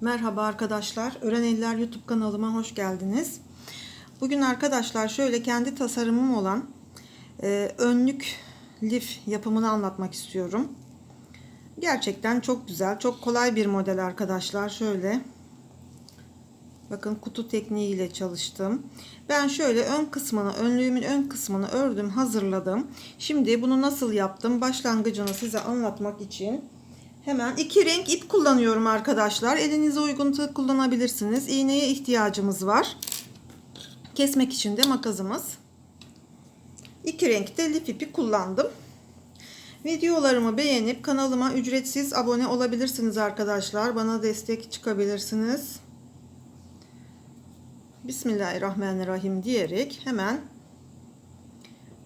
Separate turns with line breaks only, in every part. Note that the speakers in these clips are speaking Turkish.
Merhaba arkadaşlar. Ören Eller YouTube kanalıma hoş geldiniz. Bugün arkadaşlar şöyle kendi tasarımım olan e, önlük lif yapımını anlatmak istiyorum. Gerçekten çok güzel, çok kolay bir model arkadaşlar. Şöyle bakın kutu tekniği ile çalıştım. Ben şöyle ön kısmını, önlüğümün ön kısmını ördüm, hazırladım. Şimdi bunu nasıl yaptım? Başlangıcını size anlatmak için Hemen iki renk ip kullanıyorum arkadaşlar. Elinize uygun kullanabilirsiniz. İğneye ihtiyacımız var. Kesmek için de makasımız. İki renkte lif ipi kullandım. Videolarımı beğenip kanalıma ücretsiz abone olabilirsiniz arkadaşlar. Bana destek çıkabilirsiniz. Bismillahirrahmanirrahim diyerek hemen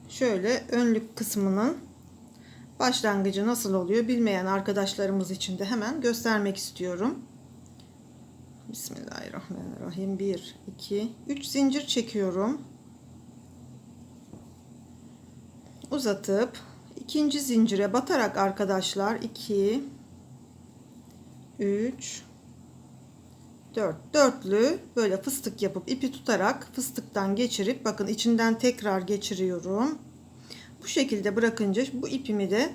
şöyle önlük kısmının başlangıcı nasıl oluyor bilmeyen arkadaşlarımız için de hemen göstermek istiyorum. Bismillahirrahmanirrahim. 1, 2, 3 zincir çekiyorum. Uzatıp ikinci zincire batarak arkadaşlar 2, 3, 4. Dörtlü böyle fıstık yapıp ipi tutarak fıstıktan geçirip bakın içinden tekrar geçiriyorum. Bu şekilde bırakınca bu ipimi de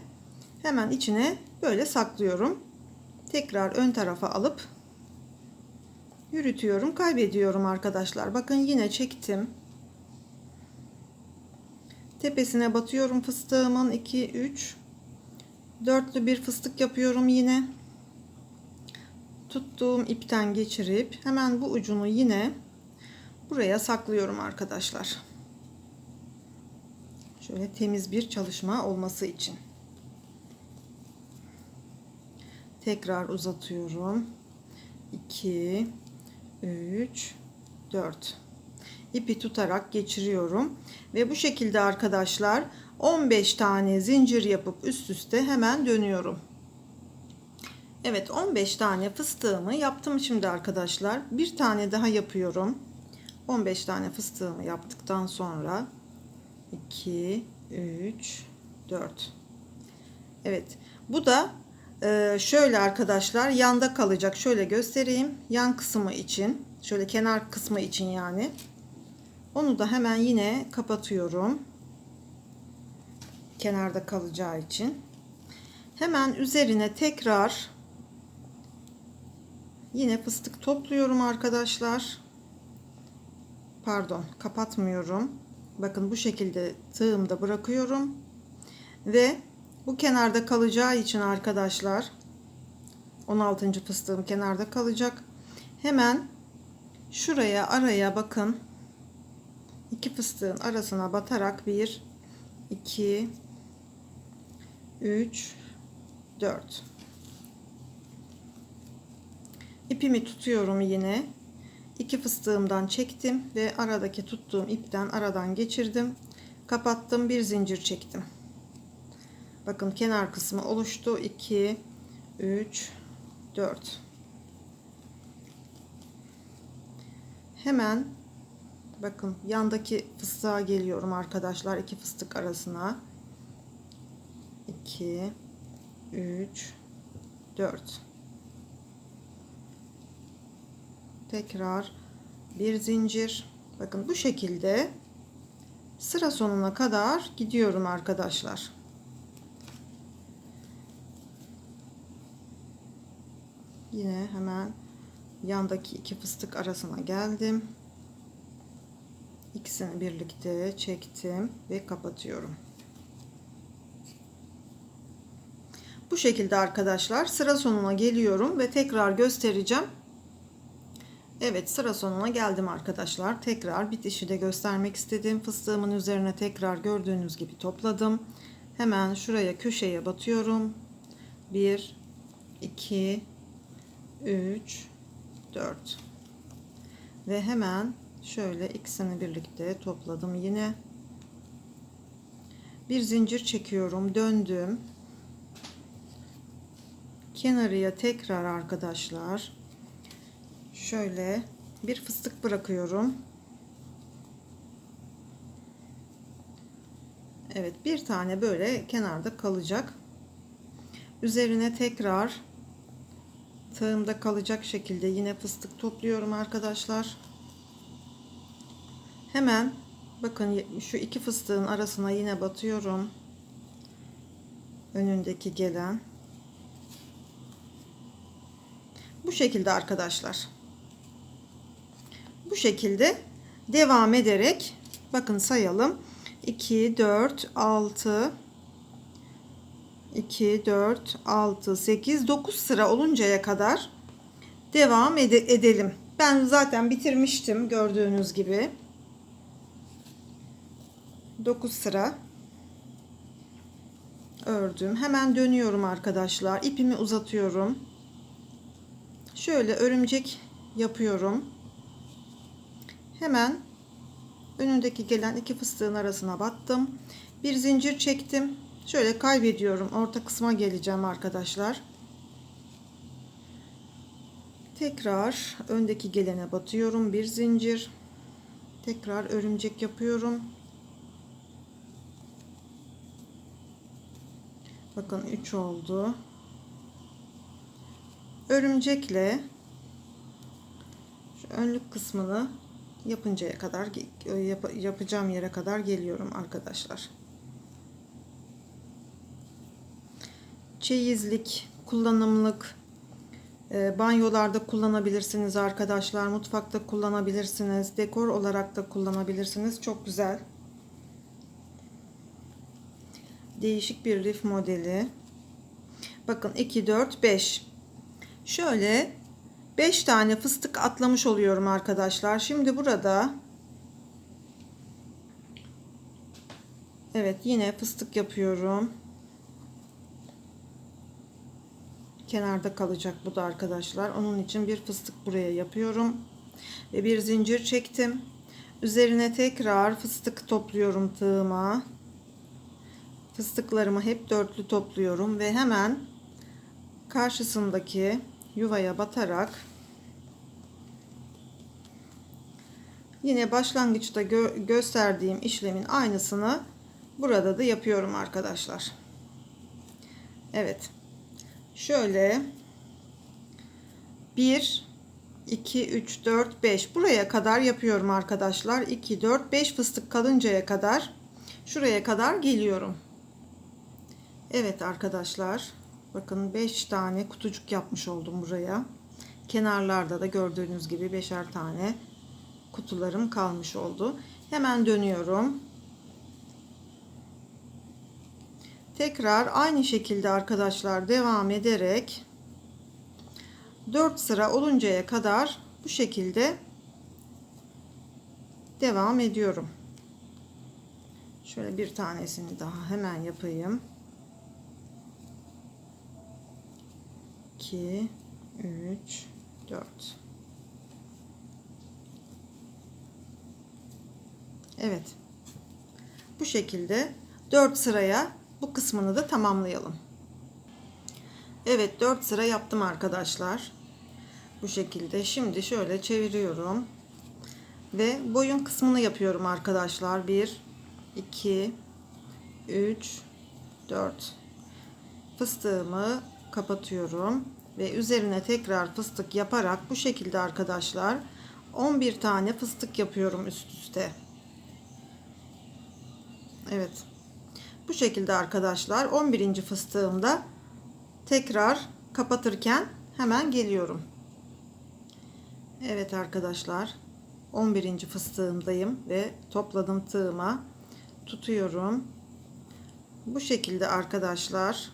hemen içine böyle saklıyorum. Tekrar ön tarafa alıp yürütüyorum, kaybediyorum arkadaşlar. Bakın yine çektim. Tepesine batıyorum fıstığımın 2 3 dörtlü bir fıstık yapıyorum yine. Tuttuğum ipten geçirip hemen bu ucunu yine buraya saklıyorum arkadaşlar. Şöyle temiz bir çalışma olması için. Tekrar uzatıyorum. 2 3 4 ipi tutarak geçiriyorum ve bu şekilde arkadaşlar 15 tane zincir yapıp üst üste hemen dönüyorum. Evet 15 tane fıstığımı yaptım şimdi arkadaşlar. Bir tane daha yapıyorum. 15 tane fıstığımı yaptıktan sonra 2 3 4 Evet bu da e, şöyle arkadaşlar yanda kalacak. Şöyle göstereyim yan kısmı için şöyle kenar kısmı için yani. Onu da hemen yine kapatıyorum. Kenarda kalacağı için. Hemen üzerine tekrar yine fıstık topluyorum arkadaşlar. Pardon kapatmıyorum Bakın bu şekilde tığımda bırakıyorum. Ve bu kenarda kalacağı için arkadaşlar 16. fıstığım kenarda kalacak. Hemen şuraya araya bakın. iki fıstığın arasına batarak 1 2 3 4 ipimi tutuyorum yine iki fıstığımdan çektim ve aradaki tuttuğum ipten aradan geçirdim. Kapattım bir zincir çektim. Bakın kenar kısmı oluştu. 2 3 4 hemen bakın yandaki fıstığa geliyorum arkadaşlar iki fıstık arasına. 2 3 4 tekrar bir zincir. Bakın bu şekilde sıra sonuna kadar gidiyorum arkadaşlar. Yine hemen yandaki iki fıstık arasına geldim. İkisini birlikte çektim ve kapatıyorum. Bu şekilde arkadaşlar sıra sonuna geliyorum ve tekrar göstereceğim Evet sıra sonuna geldim arkadaşlar. Tekrar bitişi de göstermek istedim. Fıstığımın üzerine tekrar gördüğünüz gibi topladım. Hemen şuraya köşeye batıyorum. 1 2 3 4 ve hemen şöyle ikisini birlikte topladım yine bir zincir çekiyorum döndüm kenarıya tekrar arkadaşlar şöyle bir fıstık bırakıyorum. Evet bir tane böyle kenarda kalacak. Üzerine tekrar tığımda kalacak şekilde yine fıstık topluyorum arkadaşlar. Hemen bakın şu iki fıstığın arasına yine batıyorum. Önündeki gelen. Bu şekilde arkadaşlar. Bu şekilde devam ederek bakın sayalım. 2 4 6 2 4 6 8 9 sıra oluncaya kadar devam ede edelim. Ben zaten bitirmiştim gördüğünüz gibi. 9 sıra ördüm. Hemen dönüyorum arkadaşlar. İpimi uzatıyorum. Şöyle örümcek yapıyorum. Hemen önündeki gelen iki fıstığın arasına battım. Bir zincir çektim. Şöyle kaybediyorum. Orta kısma geleceğim arkadaşlar. Tekrar öndeki gelene batıyorum. Bir zincir. Tekrar örümcek yapıyorum. Bakın 3 oldu. Örümcekle şu önlük kısmını yapıncaya kadar yap, yapacağım yere kadar geliyorum arkadaşlar. Çeyizlik, kullanımlık, e, banyolarda kullanabilirsiniz arkadaşlar. Mutfakta kullanabilirsiniz. Dekor olarak da kullanabilirsiniz. Çok güzel. Değişik bir rif modeli. Bakın 2, 4, 5. Şöyle 5 tane fıstık atlamış oluyorum arkadaşlar. Şimdi burada Evet yine fıstık yapıyorum. Kenarda kalacak bu da arkadaşlar. Onun için bir fıstık buraya yapıyorum. Ve bir zincir çektim. Üzerine tekrar fıstık topluyorum tığıma. Fıstıklarımı hep dörtlü topluyorum ve hemen karşısındaki yuvaya batarak yine başlangıçta gö gösterdiğim işlemin aynısını burada da yapıyorum arkadaşlar. Evet. Şöyle 1 2 3 4 5 buraya kadar yapıyorum arkadaşlar. 2 4 5 fıstık kalıncaya kadar şuraya kadar geliyorum. Evet arkadaşlar. Bakın 5 tane kutucuk yapmış oldum buraya. Kenarlarda da gördüğünüz gibi 5'er tane kutularım kalmış oldu. Hemen dönüyorum. Tekrar aynı şekilde arkadaşlar devam ederek 4 sıra oluncaya kadar bu şekilde devam ediyorum. Şöyle bir tanesini daha hemen yapayım. 2 3 4 Evet. Bu şekilde 4 sıraya bu kısmını da tamamlayalım. Evet 4 sıra yaptım arkadaşlar. Bu şekilde. Şimdi şöyle çeviriyorum. Ve boyun kısmını yapıyorum arkadaşlar. 1 2 3 4 Fıstığımı kapatıyorum ve üzerine tekrar fıstık yaparak bu şekilde arkadaşlar 11 tane fıstık yapıyorum üst üste. Evet. Bu şekilde arkadaşlar 11. fıstığımda tekrar kapatırken hemen geliyorum. Evet arkadaşlar 11. fıstığımdayım ve topladım tığıma tutuyorum. Bu şekilde arkadaşlar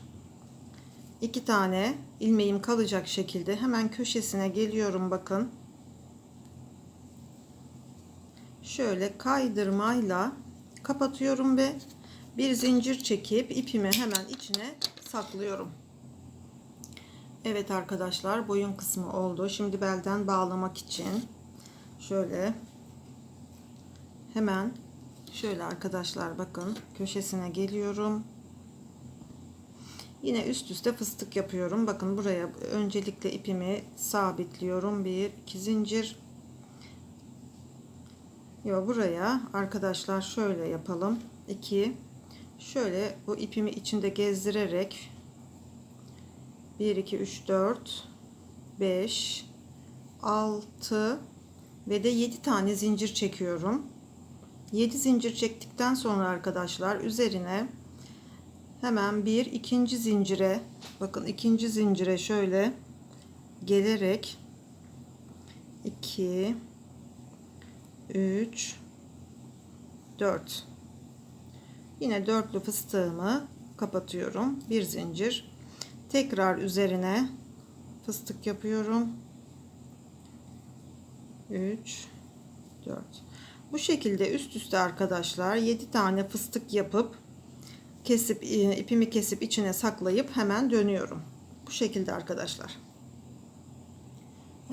iki tane ilmeğim kalacak şekilde hemen köşesine geliyorum bakın. Şöyle kaydırmayla kapatıyorum ve bir zincir çekip ipimi hemen içine saklıyorum. Evet arkadaşlar boyun kısmı oldu. Şimdi belden bağlamak için şöyle hemen şöyle arkadaşlar bakın köşesine geliyorum. Yine üst üste fıstık yapıyorum. Bakın buraya öncelikle ipimi sabitliyorum. Bir, iki zincir. Yo buraya arkadaşlar şöyle yapalım. 2 şöyle bu ipimi içinde gezdirerek 1 2 3 4 5 6 ve de 7 tane zincir çekiyorum. 7 zincir çektikten sonra arkadaşlar üzerine hemen bir ikinci zincire bakın ikinci zincire şöyle gelerek 2 3 4 yine dörtlü fıstığımı kapatıyorum. Bir zincir. Tekrar üzerine fıstık yapıyorum. 3 4 bu şekilde üst üste arkadaşlar 7 tane fıstık yapıp kesip e, ipimi kesip içine saklayıp hemen dönüyorum. Bu şekilde arkadaşlar.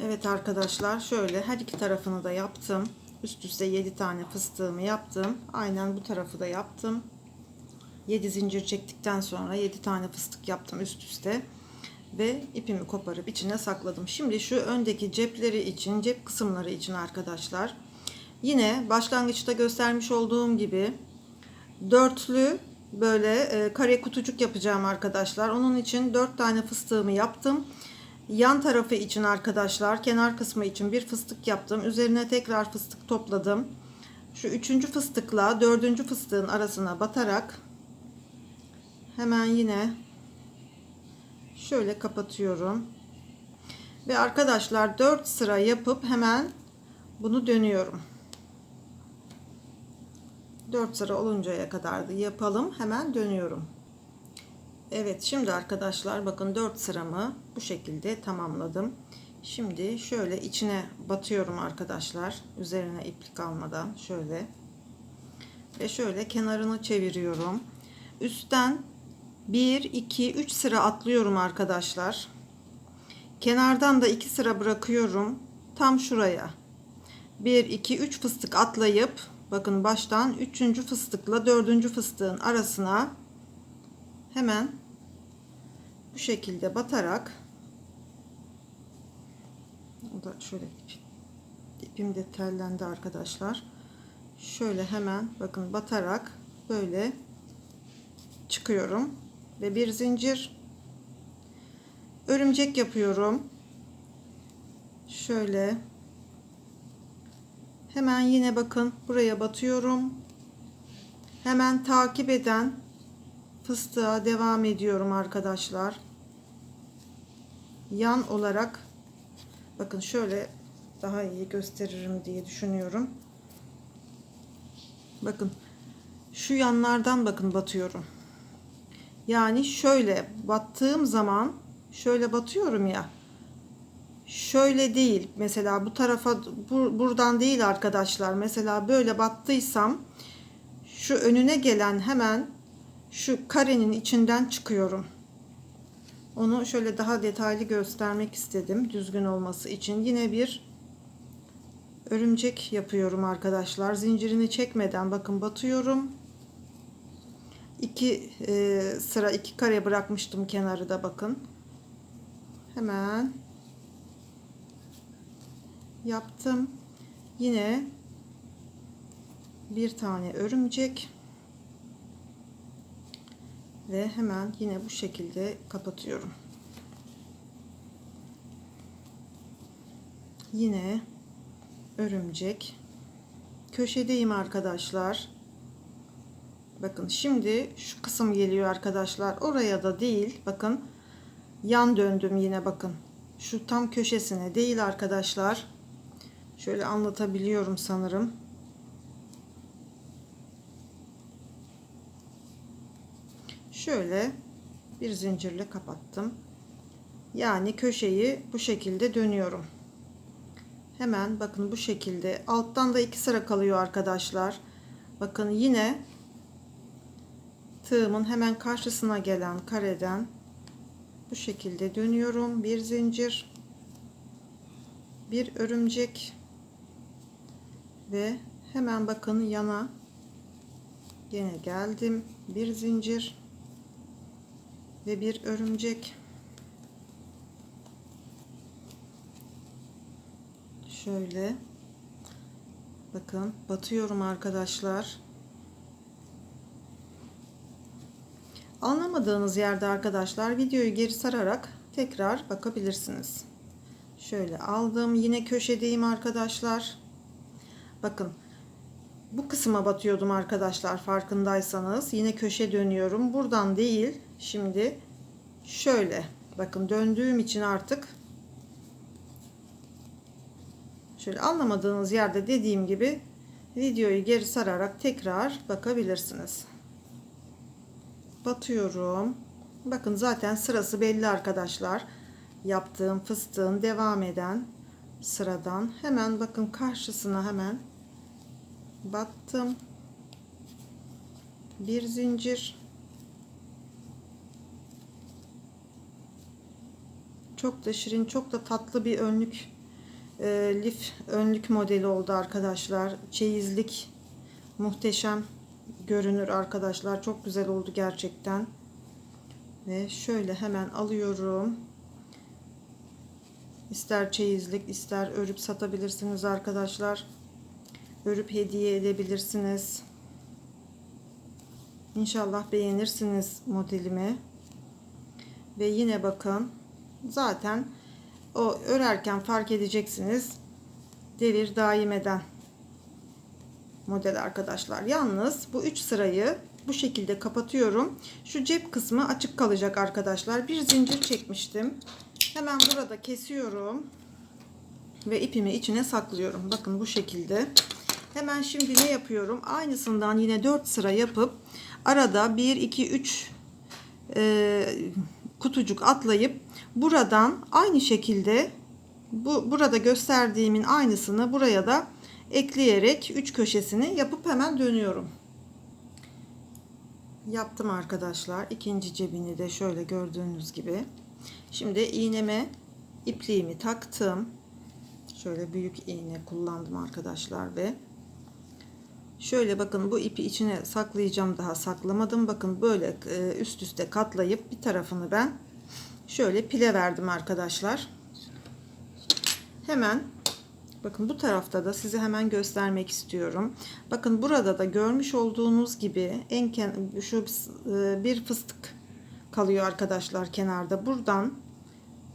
Evet arkadaşlar şöyle her iki tarafını da yaptım. Üst üste 7 tane fıstığımı yaptım. Aynen bu tarafı da yaptım. 7 zincir çektikten sonra 7 tane fıstık yaptım üst üste. Ve ipimi koparıp içine sakladım. Şimdi şu öndeki cepleri için, cep kısımları için arkadaşlar. Yine başlangıçta göstermiş olduğum gibi dörtlü böyle e, kare kutucuk yapacağım arkadaşlar. Onun için 4 tane fıstığımı yaptım. Yan tarafı için arkadaşlar kenar kısmı için bir fıstık yaptım. Üzerine tekrar fıstık topladım. Şu üçüncü fıstıkla dördüncü fıstığın arasına batarak hemen yine şöyle kapatıyorum. Ve arkadaşlar 4 sıra yapıp hemen bunu dönüyorum. 4 sıra oluncaya kadar da yapalım. Hemen dönüyorum. Evet şimdi arkadaşlar bakın 4 sıramı bu şekilde tamamladım. Şimdi şöyle içine batıyorum arkadaşlar. Üzerine iplik almadan şöyle. Ve şöyle kenarını çeviriyorum. Üstten 1 2 3 sıra atlıyorum arkadaşlar. Kenardan da 2 sıra bırakıyorum. Tam şuraya. 1 2 3 fıstık atlayıp bakın baştan 3. fıstıkla 4. fıstığın arasına hemen bu şekilde batarak o da şöyle ipim de tellendi arkadaşlar. Şöyle hemen bakın batarak böyle çıkıyorum ve bir zincir örümcek yapıyorum. Şöyle hemen yine bakın buraya batıyorum. Hemen takip eden fıstığa devam ediyorum arkadaşlar. Yan olarak bakın şöyle daha iyi gösteririm diye düşünüyorum. Bakın şu yanlardan bakın batıyorum. Yani şöyle battığım zaman şöyle batıyorum ya. Şöyle değil. Mesela bu tarafa bu, buradan değil arkadaşlar. Mesela böyle battıysam şu önüne gelen hemen şu karenin içinden çıkıyorum. Onu şöyle daha detaylı göstermek istedim düzgün olması için. Yine bir örümcek yapıyorum arkadaşlar. Zincirini çekmeden bakın batıyorum. İki e, sıra iki kare bırakmıştım kenarı da bakın. Hemen yaptım. Yine bir tane örümcek ve hemen yine bu şekilde kapatıyorum. Yine örümcek köşedeyim arkadaşlar. Bakın şimdi şu kısım geliyor arkadaşlar. Oraya da değil. Bakın yan döndüm yine bakın. Şu tam köşesine değil arkadaşlar. Şöyle anlatabiliyorum sanırım. Şöyle bir zincirle kapattım. Yani köşeyi bu şekilde dönüyorum. Hemen bakın bu şekilde alttan da iki sıra kalıyor arkadaşlar. Bakın yine tığımın hemen karşısına gelen kareden bu şekilde dönüyorum. Bir zincir, bir örümcek ve hemen bakın yana yine geldim. Bir zincir ve bir örümcek. Şöyle bakın batıyorum arkadaşlar. Anlamadığınız yerde arkadaşlar videoyu geri sararak tekrar bakabilirsiniz. Şöyle aldım. Yine köşedeyim arkadaşlar. Bakın bu kısma batıyordum arkadaşlar farkındaysanız. Yine köşe dönüyorum. Buradan değil. Şimdi şöyle. Bakın döndüğüm için artık şöyle anlamadığınız yerde dediğim gibi videoyu geri sararak tekrar bakabilirsiniz. Batıyorum. Bakın zaten sırası belli arkadaşlar. Yaptığım fıstığın devam eden sıradan hemen bakın karşısına hemen battım. Bir zincir. Çok da şirin, çok da tatlı bir önlük e, lif önlük modeli oldu arkadaşlar. Çeyizlik muhteşem görünür arkadaşlar. Çok güzel oldu gerçekten. Ve şöyle hemen alıyorum. İster çeyizlik ister örüp satabilirsiniz arkadaşlar. Örüp hediye edebilirsiniz. İnşallah beğenirsiniz modelimi. Ve yine bakın zaten o örerken fark edeceksiniz. Devir daim eden model arkadaşlar. Yalnız bu 3 sırayı bu şekilde kapatıyorum. Şu cep kısmı açık kalacak arkadaşlar. Bir zincir çekmiştim. Hemen burada kesiyorum. Ve ipimi içine saklıyorum. Bakın bu şekilde. Hemen şimdi ne yapıyorum? Aynısından yine 4 sıra yapıp arada 1, 2, 3 e, kutucuk atlayıp buradan aynı şekilde bu burada gösterdiğimin aynısını buraya da ekleyerek 3 köşesini yapıp hemen dönüyorum. Yaptım arkadaşlar. İkinci cebini de şöyle gördüğünüz gibi. Şimdi iğneme ipliğimi taktım. Şöyle büyük iğne kullandım arkadaşlar ve şöyle bakın bu ipi içine saklayacağım daha saklamadım. Bakın böyle e, üst üste katlayıp bir tarafını ben şöyle pile verdim arkadaşlar. Hemen bakın bu tarafta da size hemen göstermek istiyorum. Bakın burada da görmüş olduğunuz gibi en şu e, bir fıstık kalıyor arkadaşlar kenarda. Buradan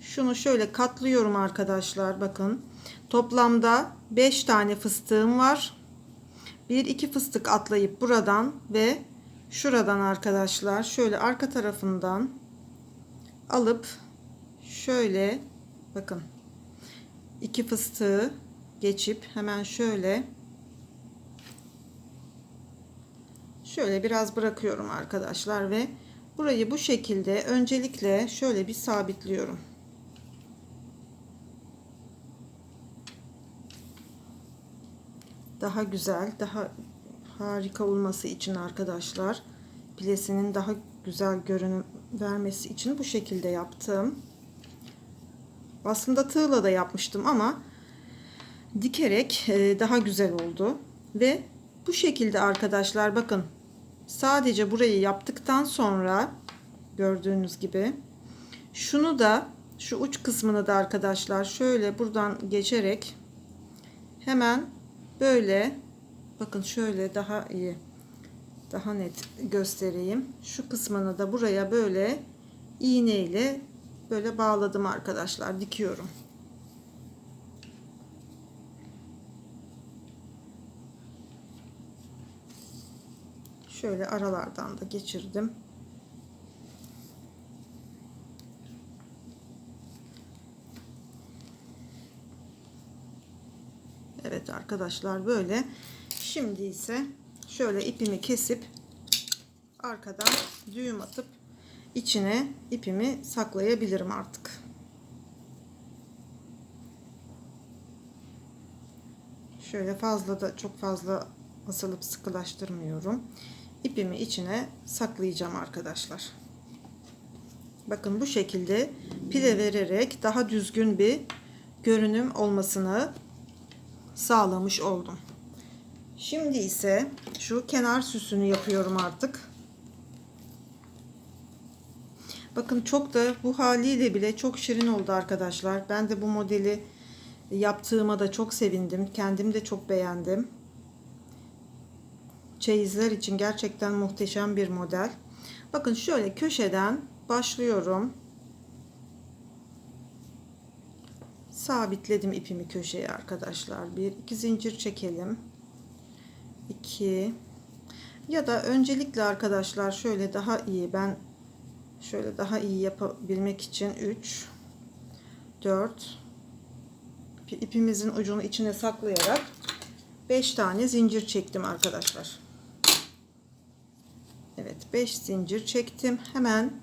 şunu şöyle katlıyorum arkadaşlar. Bakın toplamda 5 tane fıstığım var. Bir iki fıstık atlayıp buradan ve şuradan arkadaşlar şöyle arka tarafından alıp şöyle bakın iki fıstığı geçip hemen şöyle şöyle biraz bırakıyorum arkadaşlar ve burayı bu şekilde öncelikle şöyle bir sabitliyorum. Daha güzel, daha harika olması için arkadaşlar pilesinin daha güzel görünüm vermesi için bu şekilde yaptım. Aslında tığla da yapmıştım ama dikerek daha güzel oldu. Ve bu şekilde arkadaşlar bakın sadece burayı yaptıktan sonra gördüğünüz gibi şunu da şu uç kısmını da arkadaşlar şöyle buradan geçerek hemen böyle bakın şöyle daha iyi daha net göstereyim. Şu kısmını da buraya böyle iğne ile böyle bağladım arkadaşlar. Dikiyorum. Şöyle aralardan da geçirdim. Evet arkadaşlar böyle. Şimdi ise şöyle ipimi kesip arkadan düğüm atıp içine ipimi saklayabilirim artık. Şöyle fazla da çok fazla asılıp sıkılaştırmıyorum. İpimi içine saklayacağım arkadaşlar. Bakın bu şekilde pile vererek daha düzgün bir görünüm olmasını sağlamış oldum. Şimdi ise şu kenar süsünü yapıyorum artık. Bakın çok da bu haliyle bile çok şirin oldu arkadaşlar. Ben de bu modeli yaptığıma da çok sevindim. Kendim de çok beğendim. Çeyizler için gerçekten muhteşem bir model. Bakın şöyle köşeden başlıyorum. sabitledim ipimi köşeye arkadaşlar. Bir iki zincir çekelim. 2 ya da öncelikle arkadaşlar şöyle daha iyi ben şöyle daha iyi yapabilmek için 3 4 ipimizin ucunu içine saklayarak 5 tane zincir çektim arkadaşlar. Evet 5 zincir çektim. Hemen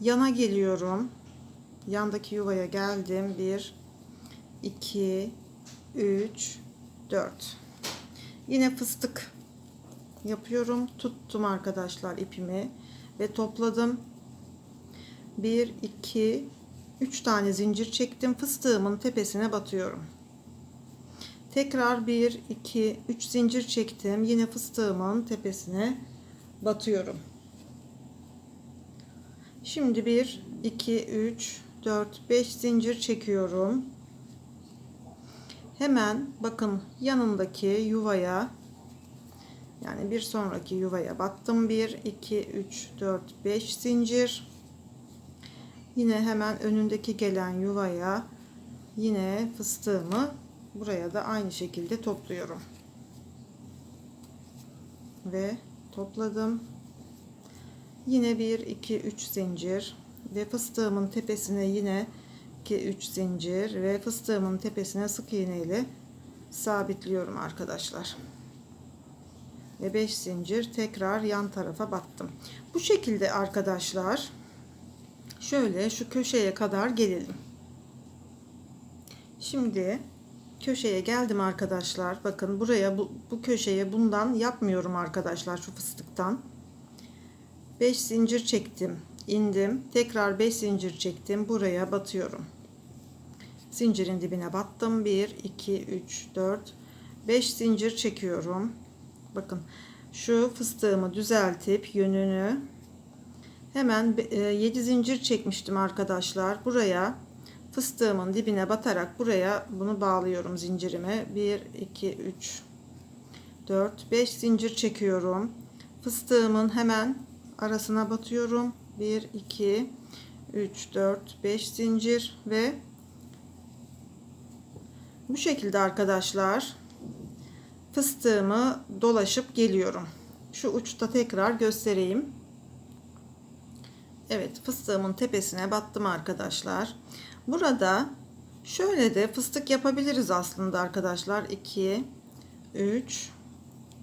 yana geliyorum. Yandaki yuvaya geldim. 1 2 3 4 Yine fıstık yapıyorum. Tuttum arkadaşlar ipimi ve topladım. 1 2 3 tane zincir çektim. Fıstığımın tepesine batıyorum. Tekrar 1 2 3 zincir çektim. Yine fıstığımın tepesine batıyorum. Şimdi 1 2 3 4 5 zincir çekiyorum. Hemen bakın yanındaki yuvaya yani bir sonraki yuvaya battım. 1 2 3 4 5 zincir. Yine hemen önündeki gelen yuvaya yine fıstığımı buraya da aynı şekilde topluyorum. Ve topladım. Yine 1 2 3 zincir ve fıstığımın tepesine yine 2 3 zincir ve fıstığımın tepesine sık iğne ile sabitliyorum arkadaşlar. Ve 5 zincir tekrar yan tarafa battım. Bu şekilde arkadaşlar şöyle şu köşeye kadar gelelim. Şimdi köşeye geldim arkadaşlar. Bakın buraya bu, bu köşeye bundan yapmıyorum arkadaşlar şu fıstıktan. 5 zincir çektim indim. Tekrar 5 zincir çektim buraya batıyorum. Zincirin dibine battım. 1 2 3 4 5 zincir çekiyorum. Bakın şu fıstığımı düzeltip yönünü hemen 7 zincir çekmiştim arkadaşlar. Buraya fıstığımın dibine batarak buraya bunu bağlıyorum zincirime. 1 2 3 4 5 zincir çekiyorum. Fıstığımın hemen arasına batıyorum. 1 2 3 4 5 zincir ve bu şekilde arkadaşlar fıstığımı dolaşıp geliyorum. Şu uçta tekrar göstereyim. Evet fıstığımın tepesine battım arkadaşlar burada şöyle de fıstık yapabiliriz aslında arkadaşlar. 2 3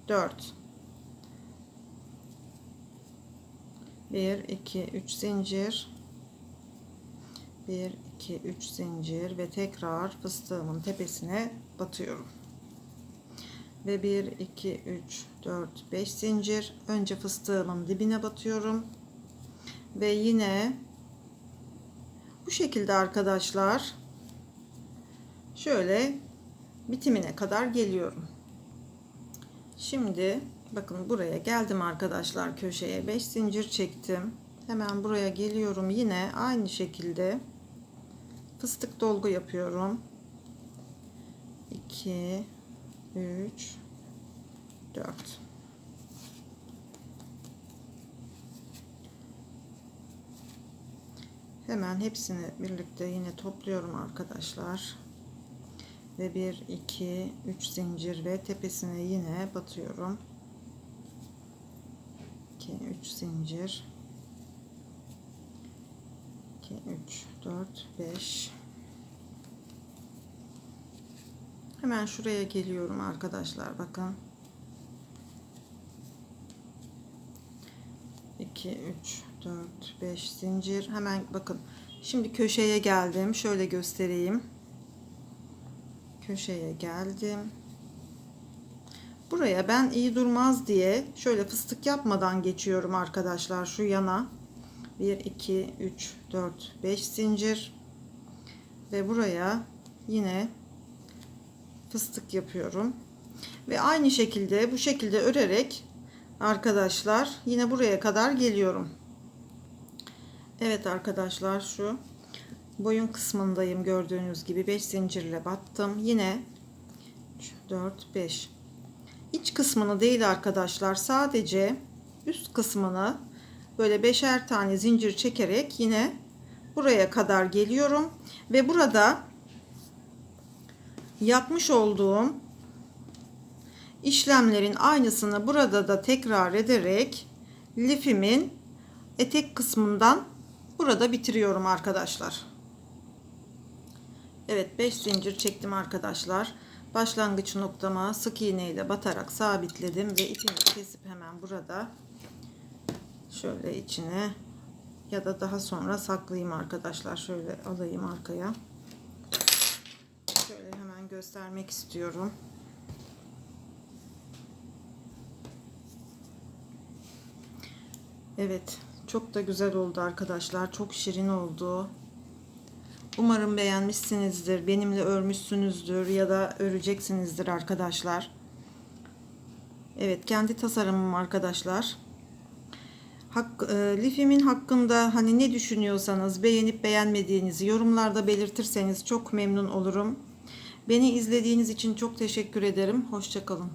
4 1 2 3 zincir. 1 2 3 zincir ve tekrar fıstığımın tepesine batıyorum. Ve 1 2 3 4 5 zincir. Önce fıstığımın dibine batıyorum. Ve yine bu şekilde arkadaşlar. Şöyle bitimine kadar geliyorum. Şimdi bakın buraya geldim arkadaşlar köşeye 5 zincir çektim. Hemen buraya geliyorum yine aynı şekilde fıstık dolgu yapıyorum. 2 3 4 hemen hepsini birlikte yine topluyorum arkadaşlar. Ve 1 2 3 zincir ve tepesine yine batıyorum. 2 3 zincir. 2 3 4 5 hemen şuraya geliyorum arkadaşlar bakın. 2 3 4 5 zincir. Hemen bakın. Şimdi köşeye geldim. Şöyle göstereyim. Köşeye geldim. Buraya ben iyi durmaz diye şöyle fıstık yapmadan geçiyorum arkadaşlar şu yana. 1 2 3 4 5 zincir. Ve buraya yine fıstık yapıyorum. Ve aynı şekilde bu şekilde örerek arkadaşlar yine buraya kadar geliyorum Evet arkadaşlar şu boyun kısmındayım gördüğünüz gibi. 5 zincirle battım. Yine 3 4 5 iç kısmını değil arkadaşlar sadece üst kısmını böyle beşer tane zincir çekerek yine buraya kadar geliyorum. Ve burada yapmış olduğum işlemlerin aynısını burada da tekrar ederek lifimin etek kısmından burada bitiriyorum arkadaşlar. Evet 5 zincir çektim arkadaşlar. Başlangıç noktama sık iğneyle batarak sabitledim ve ipimi kesip hemen burada şöyle içine ya da daha sonra saklayayım arkadaşlar. Şöyle alayım arkaya. Şöyle hemen göstermek istiyorum. Evet, çok da güzel oldu arkadaşlar. Çok şirin oldu. Umarım beğenmişsinizdir. Benimle örmüşsünüzdür ya da öreceksinizdir arkadaşlar. Evet, kendi tasarımım arkadaşlar. Hak, e, lifimin hakkında hani ne düşünüyorsanız beğenip beğenmediğinizi yorumlarda belirtirseniz çok memnun olurum. Beni izlediğiniz için çok teşekkür ederim. Hoşçakalın.